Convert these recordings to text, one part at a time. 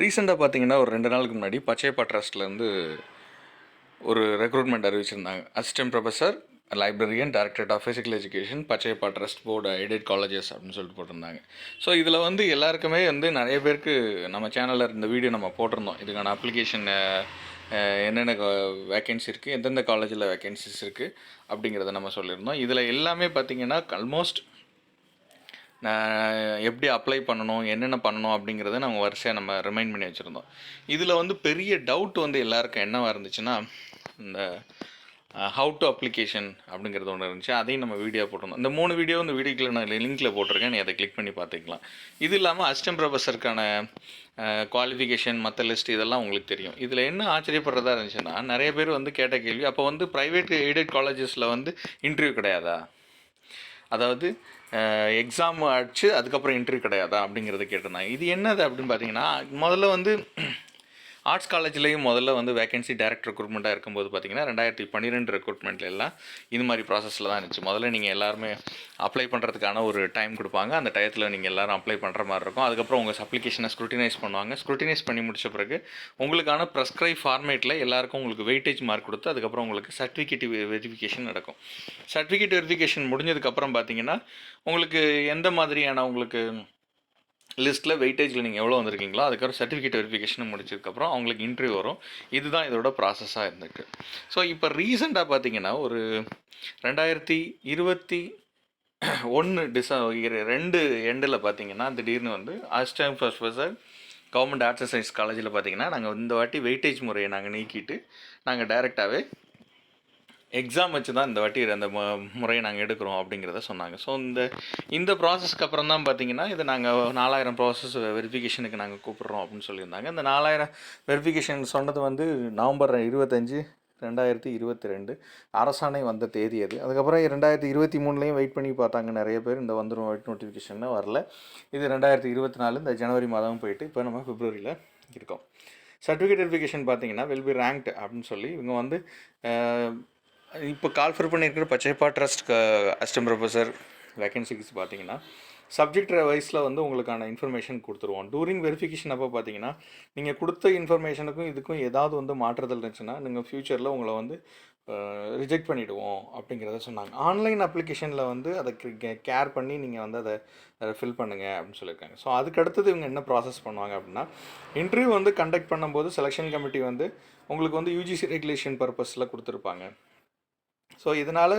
ரீசெண்டாக பார்த்தீங்கன்னா ஒரு ரெண்டு நாளுக்கு முன்னாடி பச்சையப்பா ட்ரஸ்ட்லேருந்து ஒரு recruitment அறிவிச்சிருந்தாங்க. Assistant professor librarian directorate of physical education Pachaiyappa trust board aided colleges அப்படின்னு சொல்லிட்டு போட்டிருந்தாங்க. ஸோ இதில் வந்து எல்லாருக்குமே வந்து நிறைய பேருக்கு நம்ம சேனலில் இருந்த வீடியோ நம்ம போட்டிருந்தோம். இதுக்கான அப்ளிகேஷன் என்னென்ன வேக்கன்சி இருக்குது எந்தெந்த காலேஜில் வேக்கன்சிஸ் இருக்குது அப்படிங்கிறத நம்ம சொல்லியிருந்தோம். இதில் எல்லாமே பார்த்தீங்கன்னா ஆல்மோஸ்ட் எப்படி அப்ளை பண்ணணும் என்னென்ன பண்ணணும் அப்படிங்கிறத நம்ம வரிசையாக நம்ம ரிமைண்ட் பண்ணி வச்சுருந்தோம். இதில் வந்து பெரிய டவுட் வந்து எல்லாருக்கும் என்னவாக இருந்துச்சுன்னா இந்த ஹவு டு அப்ளிகேஷன் அப்படிங்கிறது ஒன்று இருந்துச்சு. அதையும் நம்ம வீடியோ போட்டிருந்தோம். இந்த மூணு வீடியோ இந்த வீடியோக்கில் நான் லிங்க்கில் போட்டிருக்கேன். நீ அதை கிளிக் பண்ணி பார்த்துக்கலாம். இது இல்லாமல் அஸ்டம் ப்ரொஃபஸருக்கான குவாலிஃபிகேஷன் மற்ற லிஸ்ட் இதெல்லாம் உங்களுக்கு தெரியும். இதில் என்ன ஆச்சரியப்படுறதா இருந்துச்சுன்னா நிறைய பேர் வந்து கேட்ட கேள்வி அப்போ வந்து ப்ரைவேட் எய்டட் காலேஜஸில் வந்து இன்டர்வியூ கிடையாதா? அதாவது எக்ஸாம் அடிச்சு அதுக்கப்புறம் இன்டர்வியூ கிடையாதா அப்படிங்கிறத கேட்டிருந்தாங்க. இது என்னது அப்படின்னு பார்த்தீங்கன்னா முதல்ல வந்து ஆர்ட்ஸ் காலேஜ்லேயும் முதல்ல வந்து வேகன்சி டேரக்ட் ரெக்ரூட்மெண்ட்டாக இருக்கும்போது பார்த்தீங்கன்னா ரெண்டாயிரத்தி பன்னிரெண்டு ரெக்ரூட்மெண்ட்ல எல்லாம் இது மாதிரி ப்ராசஸில் தான் இருந்துச்சு. முதல்ல நீங்கள் எல்லாருமே அப்ளை பண்ணுறதுக்கான ஒரு டைம் கொடுப்பாங்க. அந்த டயத்தில் நீங்கள் எல்லாரும் அப்ளை பண்ணுற மாதிரி இருக்கும். அதுக்கப்புறம் உங்கள் அப்ளிகேஷனை ஸ்க்ரூட்டினைஸ் பண்ணுவாங்க. ஸ்க்ரூட்டினைஸ் பண்ணி முடிச்ச பிறகு உங்களுக்கான ப்ரெஸ்கிரைப் ஃபார்மேட்டில் எல்லாருக்கும் உங்களுக்கு வெயிட்டேஜ் மார்க் கொடுத்து அதுக்கப்புறம் உங்களுக்கு சர்டிஃபிகேட் வெரிஃபிகேஷன் நடக்கும். சர்டிஃபிகேட் வெரிஃபிகேஷன் முடிஞ்சதுக்கப்புறம் பார்த்தீங்கன்னா உங்களுக்கு எந்த மாதிரியான உங்களுக்கு லிஸ்ட்டில் வெயிட்டேஜில் நீங்கள் எவ்வளோ வந்திருக்கீங்களோ அதுக்கப்புறம் சர்டிஃபிகேட் வெரிஃபிகேஷன் முடிச்சதுக்கப்புறம் அவங்களுக்கு இன்டர்வியூ வரும். இதுதான் இதோட ப்ராசஸாக இருந்திருக்கு. ஸோ இப்போ ரீசெண்டாக பார்த்தீங்கன்னா ஒரு ரெண்டாயிரத்தி இருபத்தி ஒன்று டிச ரெண்டு எண்டில் பார்த்தீங்கன்னா திடீர்னு வந்து assistant professor government arts and science காலேஜில் பார்த்தீங்கன்னா நாங்கள் இந்த வாட்டி வெயிட்டேஜ் முறையை நாங்கள் நீக்கிட்டு நாங்கள் டைரெக்டாகவே எக்ஸாம் வச்சு தான் இந்த வாட்டி அந்த முறையை நாங்கள் எடுக்கிறோம் அப்படிங்கிறத சொன்னாங்க. ஸோ இந்த இந்த ப்ராசஸ்க்கு அப்புறம் தான் பார்த்தீங்கன்னா இது நாங்கள் நாலாயிரம் ப்ராசஸ் வெரிஃபிகேஷனுக்கு நாங்கள் கூப்பிட்றோம் அப்படின்னு சொல்லியிருந்தாங்க. இந்த நாலாயிரம் வெரிஃபிகேஷன் சொன்னது வந்து நவம்பர் இருபத்தஞ்சி ரெண்டாயிரத்தி இருபத்தி ரெண்டு அரசாணை வந்த தேதி அது. அதுக்கப்புறம் ரெண்டாயிரத்தி இருபத்தி மூணுலேயும் வெயிட் பண்ணி பார்த்தாங்க நிறைய பேர். இந்த வந்துடும் வெயிட் நோட்டிஃபிகேஷன் வரல. இது ரெண்டாயிரத்தி இருபத்தி நாலு இந்த ஜனவரி மாதம் போயிட்டு இப்போ நம்ம பிப்ரவரியில் இருக்கோம். சர்டிஃபிகேட் வெரிஃபிகேஷன் பார்த்தீங்கன்னா வில் பி ரேங்க்டு அப்படின்னு சொல்லி இவங்க வந்து இப்போ இப்போ கால்ஃபர் பண்ணியிருக்கிற Pachaiyappa trust assistant professor vacancies பார்த்தீங்கன்னா சப்ஜெக்ட் வைஸில் வந்து உங்களுக்கான இன்ஃபர்மேஷன் கொடுத்துருவோம். டூரிங் வெரிஃபிகேஷன் அப்போ பார்த்தீங்கன்னா நீங்கள் கொடுத்த இன்ஃபர்மேஷனுக்கும் இதுக்கும் ஏதாவது வந்து மாற்றுதல் இருந்துச்சுன்னா நீங்கள் ஃப்யூச்சரில் உங்களை வந்து ரிஜெக்ட் பண்ணிவிடுவோம் அப்படிங்கிறத சொன்னாங்க. ஆன்லைன் அப்ளிகேஷனில் வந்து அதை கேர் பண்ணி நீங்கள் வந்து அதை ஃபில் பண்ணுங்கள் அப்படின்னு சொல்லியிருக்காங்க. ஸோ அதுக்கு அடுத்தது இவங்க என்ன ப்ராசஸ் பண்ணுவாங்க அப்படின்னா இன்டர்வியூ வந்து கண்டக்ட் பண்ணும்போது செலெக்ஷன் கமிட்டி வந்து உங்களுக்கு வந்து யூஜிசி ரெகுலேஷன் பர்பஸில் கொடுத்துருப்பாங்க. ஸோ இதனால்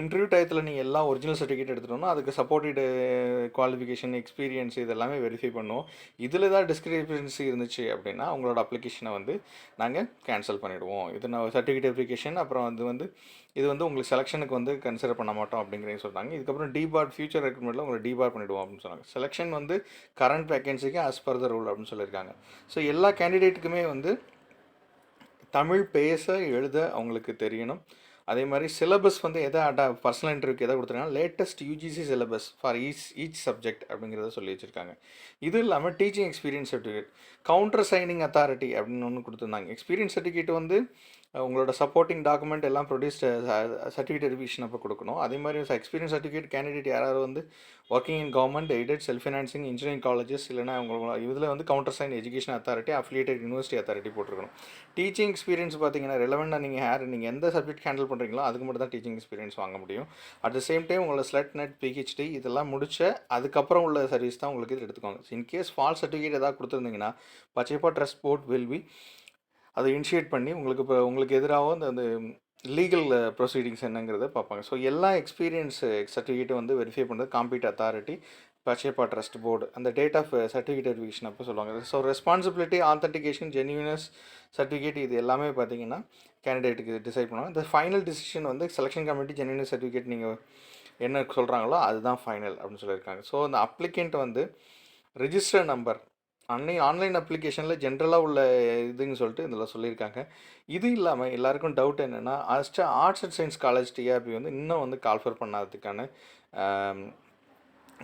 இன்டர்வியூ டயத்தில் நீங்கள் எல்லாம் ஒரிஜினல் சர்டிஃபிகேட் எடுத்துட்டோம்னா அதுக்கு சப்போர்ட்டட் குவாலிஃபிகேஷன் எக்ஸ்பீரியன்ஸ் இதெல்லாமே வெரிஃபை பண்ணுவோம். இதில் ஏதாவது டிஸ்கிரிபன்சி இருந்துச்சு அப்படின்னா உங்களோட அப்ளிகேஷனை வந்து நாங்கள் கேன்சல் பண்ணிவிடுவோம் இது நான் சர்டிஃபிகேட் அப்ளிகேஷன் அப்புறம் அது வந்து இது வந்து உங்களுக்கு செலெக்ஷனுக்கு வந்து கன்சிடர் பண்ண மாட்டோம் அப்படிங்கிறத சொல்கிறாங்க இதுக்கப்புறம் டிபார்ட் ஃபியூச்சர் ரெக்ரூட்மெண்ட்டில் உங்களை டிபார் பண்ணிவிடுவோம் அப்படின்னு சொன்னாங்க. செலெக்ஷன் வந்து கரண்ட் வேகன்சிக்கு ஆஸ் பர் த ரூல் அப்படின்னு சொல்லியிருக்காங்க. ஸோ எல்லா கேண்டிடேட்டுக்குமே வந்து தமிழ் பேச எழுத அவங்களுக்கு தெரியணும். அதே மாதிரி சிலபஸ் வந்து எதை அட பர்சனல் இன்டர்வியூக்கு எதை கொடுத்துருக்காங்க? Latest UGC syllabus for each each subject அப்படிங்கிறத சொல்லி வச்சுருக்காங்க. இது இல்லாமல் teaching experience certificate counter signing authority அப்படின்னு ஒன்று கொடுத்துருந்தாங்க. எக்ஸ்பீரியன்ஸ் சர்டிஃபிகேட் வந்து உங்களோட சப்போர்ட்டிங் டாக்குமெண்ட் எல்லாம் ப்ரொடியூஸ் சர்டிஃபிகேட் ரிவிஷன் அப்போ கொடுக்கணும். அதே மாதிரி எக்ஸ்பீரியன்ஸ் சர்டிஃபிகேட் கேண்டிடேட் யாராவது வந்து working in government aided self financing engineering colleges இல்லைனா உங்களோட இதில் வந்து counter sign education authority affiliated university authority போட்டிருக்கணும். டீச்சிங் எக்ஸ்பீரியன்ஸ் பார்த்தீங்கன்னா ரெலவெண்டாக நீங்கள் ஹேர் நீங்கள் எந்த சப்ஜெக்ட் ஹேண்டில் பண்ணுறீங்களோ அதுக்கு மட்டும் தான் டீச்சிங் எக்ஸ்பீரியன்ஸ் வாங்க முடியும். அட் த சேம் டைம் உங்களோட ஸ்லெட் நெட் பிஹெச்டி இதெல்லாம் முடிச்ச அதுக்கப்புறம் உள்ள சர்வீஸ் தான் உங்களுக்கு இது எடுத்துக்கோங்க. இன்கேஸ் ஃபால்ஸ் சர்டிஃபிகேட் ஏதாவது கொடுத்துருந்தீங்கன்னா Pachaiyappa trust board will be அதை இனிஷியேட் பண்ணி உங்களுக்கு இப்போ உங்களுக்கு எதிராகவும் அந்த அந்த லீகல் ப்ரொசீடிங்ஸ் என்னங்கிறத பார்ப்பாங்க. ஸோ எல்லா எக்ஸ்பீரியன்ஸ் சர்டிஃபிகேட்டும் வந்து வெரிஃபை பண்ணுறது competent authority Pachaiyappa trust board அந்த டேட் ஆஃப் சர்டிஃபிகேட் வெரிஃபிகேஷன் அப்போ சொல்லுவாங்க. So responsibility authentication genuineness certificate இது எல்லாமே பார்த்தீங்கன்னா கேண்டிடேட்டுக்கு டிசைட் பண்ணுவாங்க. இந்த ஃபைனல் டிசிஷன் வந்து செலெக்ஷன் கமிட்டி ஜென்யூனஸ் சர்டிஃபிகேட் நீங்கள் என்ன சொல்கிறாங்களோ அதுதான் ஃபைனல் அப்படின்னு சொல்லியிருக்காங்க. ஸோ அந்த அப்ளிகேண்ட் வந்து ரிஜிஸ்டர் நம்பர் அன்னை ஆன்லைன் அப்ளிகேஷனில் ஜென்ரலாக உள்ள இதுன்னு சொல்லிட்டு இதில் சொல்லியிருக்காங்க. இது இல்லாமல் எல்லாருக்கும் டவுட் என்னென்னா அஸ்டா arts and science college TRB வந்து இன்னும் வந்து கால்ஃபர் பண்ணாததுக்கான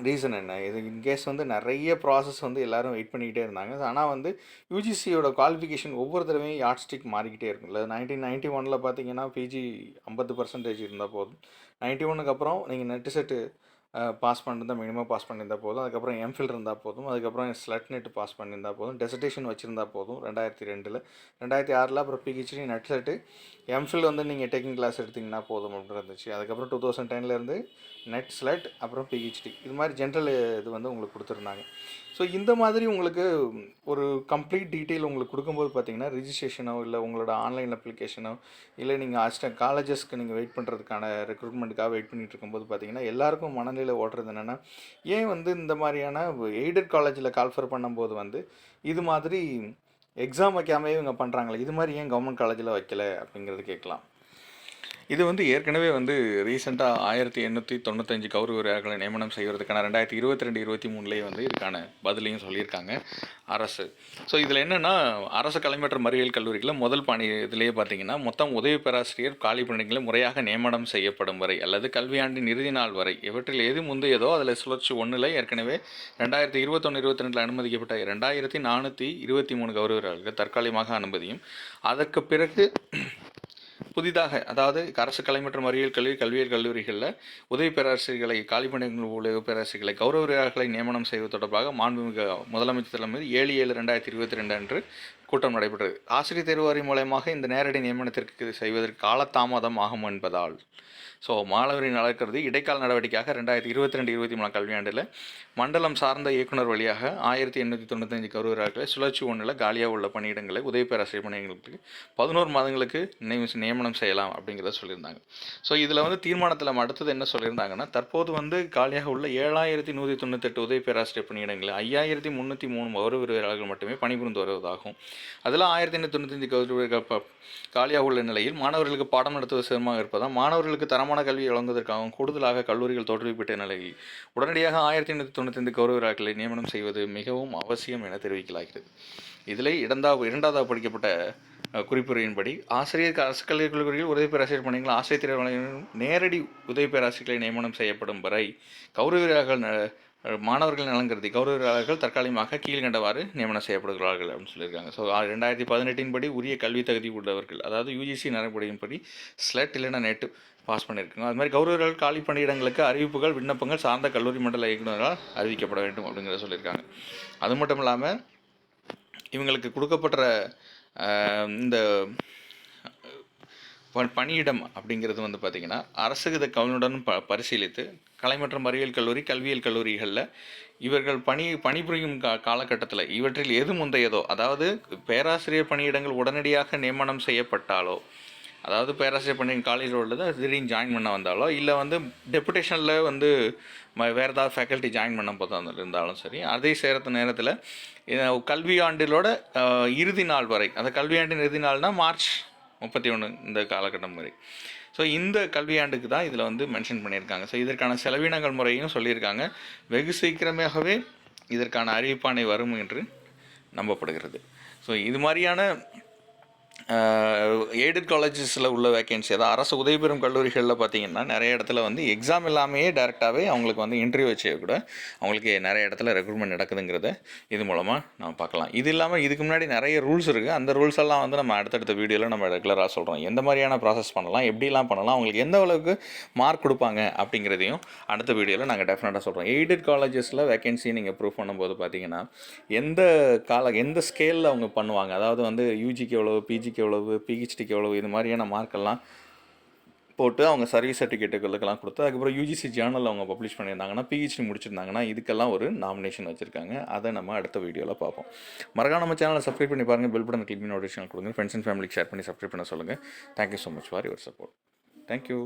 ரீசன் என்ன? இது இன்கேஸ் வந்து நிறைய ப்ராசஸ் வந்து எல்லோரும் வெயிட் பண்ணிக்கிட்டே இருந்தாங்க. ஆனால் வந்து யூஜிசியோட குவாலிஃபிகேஷன் ஒவ்வொரு தடவையும் யாட் ஸ்டிக் மாறிக்கிட்டே இருக்கும். இல்லை நைன்டீன் நைன்ட்டி ஒனில் பார்த்தீங்கன்னா பிஜி ஐம்பது பர்சன்டேஜ் இருந்தால் போதும். நைன்ட்டி ஒனுக்கு அப்புறம் நீங்கள் நெட்டு செட்டு பாஸ் பண்ணிருந்தா மினிமம் பாஸ் பண்ணியிருந்தால் போதும். அதுக்கப்புறம் எம்ஃபில் இருந்தால் போதும். அதுக்கப்புறம் ஸ்லட் நெட் பாஸ் பண்ணியிருந்தால் போதும். டெசர்டேஷன் வச்சுருந்தா போதும் ரெண்டாயிரத்தி ரெண்டில். ரெண்டாயிரத்தி ஆறில் அப்புறம் பிஹெச்டி நெட் செட்டு எம்ஃபில் வந்து நீங்கள் டேக்கிங் கிளாஸ் எடுத்திங்கன்னா போதும் அப்படின்னு இருந்துச்சு. அதுக்கப்புறம் டூ தௌசண்ட் டென்லேருந்து நெட் ஸ்லட் அப்புறம் பிஹெச்டி இது மாதிரி ஜென்ரல் இது வந்து உங்களுக்கு கொடுத்துருந்தாங்க. ஸோ இந்த மாதிரி உங்களுக்கு ஒரு கம்ப்ளீட் டீட்டெயில் உங்களுக்கு கொடுக்கும்போது பார்த்தீங்கன்னா ரிஜிஸ்ட்ரேஷனோ இல்லை உங்களோட ஆன்லைன் அப்ளிகேஷனோ இல்லை நீங்கள் அஸ்ட காலேஜஸ்க்கு நீங்கள் வெயிட் பண்ணுறதுக்கான ரெக்ரூட்மெண்ட்டுக்காக வெயிட் பண்ணிட்டு இருக்கும்போது பார்த்தீங்கன்னா எல்லாருக்கும் மனநிலை ஓடுறது என்னென்னா ஏன் வந்து இந்த மாதிரியான எய்டட் காலேஜில் கால்ஃபர் பண்ணும்போது வந்து இது மாதிரி எக்ஸாம் வைக்காமே இவங்க பண்ணுறாங்களே இது மாதிரி ஏன் கவர்மெண்ட் காலேஜில் வைக்கல அப்படிங்கிறது கேட்கலாம். இது வந்து ஏற்கனவே வந்து ரீசெண்டாக ஆயிரத்தி எண்ணூற்றி தொண்ணூத்தஞ்சு கௌரவ நியமனம் செய்வதற்கான ரெண்டாயிரத்தி இருபத்தி ரெண்டு இருபத்தி மூணுலேயே வந்து இதுக்கான பதிலையும் சொல்லியிருக்காங்க அரசு. ஸோ இதில் என்னென்னா அரசு கலைமற்ற மறியல் கல்லூரிகளில் முதல் பணி இதிலேயே பார்த்தீங்கன்னா மொத்தம் உதவி பேராசிரியர் காலி பணிகளை முறையாக நியமனம் செய்யப்படும் வரை அல்லது கல்வியாண்டின் இறுதி நாள் வரை இவற்றில் எது முந்தையதோ அதில் சுழற்சி ஒன்றில் ஏற்கனவே ரெண்டாயிரத்தி இருபத்தொன்று இருபத்தி ரெண்டில் அனுமதிக்கப்பட்ட ரெண்டாயிரத்தி நானூற்றி இருபத்தி மூணு கௌரவர்களுக்கு தற்காலிகமாக அனுமதியும். அதற்கு பிறகு புதிதாக அதாவது அரசு கலை மற்றும் அறிவியல் கல்வி கல்வியியல் கல்லூரிகளில் உதவி பேராசிரியர்களை காலிப்பணிகள் உள்ள பேராசிரியர்களை கௌரவ நியமனம் செய்வது தொடர்பாக மாண்புமிகு முதலமைச்சர் தலைமையில் ஏழு ஏழு ரெண்டாயிரத்தி இருபத்தி ரெண்டு அன்று கூட்டம் நடைபெற்றது. ஆசிரியர் தேர்வு வாரியம் மூலயமாக இந்த நேரடி நியமனத்திற்கு செய்வதற்கு காலதாமதம் ஆகும் என்பதால். ஸோ மாணவரின் நடக்கிறது இடைக்கால நடவடிக்கையாக ரெண்டாயிரத்தி இருபத்தி ரெண்டு இருபத்தி மூணு கல்வியாண்டில் மண்டலம் சார்ந்த இயக்குனர் வழியாக ஆயிரத்தி எண்ணூற்றி தொண்ணூத்தஞ்சு கருவராக்களை சுழற்சி ஒன்றில் காலியாக உள்ள பணியிடங்களை உதவி பேராசிரியர் பணியிடங்களுக்கு பதினோரு மாதங்களுக்கு நியமனம் செய்யலாம் அப்படிங்கிறத சொல்லியிருந்தாங்க. ஸோ இதில் வந்து தீர்மானத்தில் அடுத்தது என்ன சொல்லியிருந்தாங்கன்னா தற்போது வந்து காலியாக உள்ள ஏழாயிரத்தி நூற்றி தொண்ணூத்தெட்டு உதவி பேராசிரியர் பணியிடங்களில் ஐயாயிரத்தி முந்நூற்றி மூணு கௌரவ மட்டுமே பணிபுரிந்து வருவதாகும். அதில் ஆயிரத்தி எண்ணூற்றி தொண்ணூத்தஞ்சு கௌரவ காலியாக உள்ள நிலையில் மாணவர்களுக்கு பாடம் நடத்துவது சிரமமாக இருப்பதால் மாணவர்களுக்கு தரமான கல்வி வழங்குவதற்காகவும் கூடுதலாக கல்லூரிகள் தோற்றுவிப்பட்ட நிலையில் உடனடியாக ஆயிரத்தி எண்ணூற்றி தொண்ணூத்தைந்து கௌரவராக்களை நியமனம் செய்வது மிகவும் அவசியம் என தெரிவிக்கலாகிறது. இதில் இரண்டா இரண்டாவது படிக்கப்பட்ட குறிப்புரையின்படி ஆசிரியர் அரசு கல்வி கல்லூரியில் உதவி பேராசிரியர் பணிகள் ஆசிரியர் நேரடி உதவி பேராசிரியர்களை நியமனம் செய்யப்படும் வரை கௌரவர்கள் மாணவர்கள் நலன் கௌரவர்களாளர்கள் தற்காலிகமாக கீழ்கண்டவாறு நியமனம் செய்யப்படுகிறார்கள் அப்படின்னு சொல்லியிருக்காங்க. ஸோ ரெண்டாயிரத்தி பதினெட்டின் படி உரிய கல்வி தகுதி உள்ளவர்கள் அதாவது யூஜிசி நடைமுறையின்படி ஸ்லெட் இல்லைன்னா நேட்டு பாஸ் பண்ணியிருக்காங்க அது மாதிரி கௌரவர்கள் காலி பணியிடங்களுக்கு அறிவிப்புகள் விண்ணப்பங்கள் சார்ந்த கல்லூரி மண்டல இயக்குநரால் அறிவிக்கப்பட வேண்டும் அப்படிங்கிறத சொல்லியிருக்காங்க. அது மட்டும் இல்லாமல் இவங்களுக்கு கொடுக்கப்பட்ட இந்த பணியிடம் அப்படிங்கிறது வந்து பார்த்திங்கன்னா அரசு கவனுடன் ப பரிசீலித்து கலை மற்றும் அறிவியல் கல்லூரி கல்வியியல் கல்லூரிகளில் இவர்கள் பணி பணிபுரியும் கா காலகட்டத்தில் இவற்றில் எது முந்தையதோ அதாவது பேராசிரியர் பணியிடங்கள் உடனடியாக நியமனம் செய்யப்பட்டாலோ அதாவது பேராசிரியர் பணி காலேஜில் உள்ளது திடீர்னு ஜாயின் பண்ண வந்தாலோ இல்லை வந்து டெப்புடேஷனில் வந்து வேறு ஏதாவது ஃபேக்கல்ட்டி ஜாயின் பண்ண போதும் இருந்தாலும் சரி அதை சேரத்த நேரத்தில் கல்வி ஆண்டிலோட இறுதி நாள் வரை அந்த கல்வியாண்டின் இறுதி நாள்னால் மார்ச் முப்பத்தி ஒன்று இந்த காலகட்டம் வரை. ஸோ இந்த கல்வியாண்டுக்கு தான் இதில் வந்து மென்ஷன் பண்ணியிருக்காங்க. ஸோ இதற்கான செலவினங்கள் முறையும் சொல்லியிருக்காங்க. வெகு சீக்கிரமாகவே இதற்கான அறிவிப்பானை வரும் என்று நம்பப்படுகிறது. ஸோ இது மாதிரியான எய்டட் காலேஜஸில் உள்ள வேகன்சி அதாவது அரசு உதவி பெறும் கல்லூரிகளில் பார்த்தீங்கன்னா நிறைய இடத்துல வந்து எக்ஸாம் இல்லாமையே டேரெக்டாகவே அவங்களுக்கு வந்து இன்டர்வியூ வச்சே கூட அவங்களுக்கு நிறைய இடத்துல ரெக்ரூட்மெண்ட் நடக்குதுங்கிறத இது மூலமாக நம்ம பார்க்கலாம். இது இல்லாமல் இதுக்கு முன்னாடி நிறைய ரூல்ஸ் இருக்குது அந்த ரூல்ஸ் எல்லாம் வந்து நம்ம அடுத்தடுத்த வீடியோவில் நம்ம ரெகுலராக சொல்கிறோம் எந்த மாதிரியான ப்ராசஸ் பண்ணலாம் எப்படிலாம் பண்ணலாம் அவங்களுக்கு எந்த அளவுக்கு மார்க் கொடுப்பாங்க அப்படிங்கிறதையும் அடுத்த வீடியோவில் நாங்கள் டெஃபினட்டாக சொல்கிறோம் எய்டட் காலேஜஸில் வேகன்சி நீங்கள் ப்ரூவ் பண்ணும்போது பார்த்தீங்கன்னா எந்த கால எந்த ஸ்கேலில் அவங்க பண்ணுவாங்க? அதாவது வந்து யூஜிக்கு எவ்வளோ பிஜிக்கு எவ்வளவு பிஹெச்டிக்கு எவ்வளவு இது மாதிரியான மார்க்கெல்லாம் போட்டு அவங்க சர்வீஸ் சர்டிஃபிகேட்டுகளுக்கெல்லாம் கொடுத்து அதுக்கப்புறம் யூஜிசி ஜேர்னல் அவங்க பப்ளிஷ் பண்ணியிருந்தாங்கன்னா பிஹெச்டி முடிச்சிருந்தாங்கன்னா இதுக்கெல்லாம் ஒரு நாமினேஷன் வச்சுருக்காங்க. அதை நம்ம அடுத்த வீடியோவில் பார்ப்போம். மறக்காம நம்ம சேனலை சப்ஸ்கிரைப் பண்ணி பாருங்கள் பெல் பட்டன் கிளிக் பண்ணி நோட்டிஃபிகேஷன் கொடுங்க. ஃப்ரெண்ட்ஸ் அண்ட் ஃபேமிலிக்கு ஷேர் பண்ணி சப்ஸ்கிரைப் பண்ண சொல்லுங்கள் thank you so much for your support thank you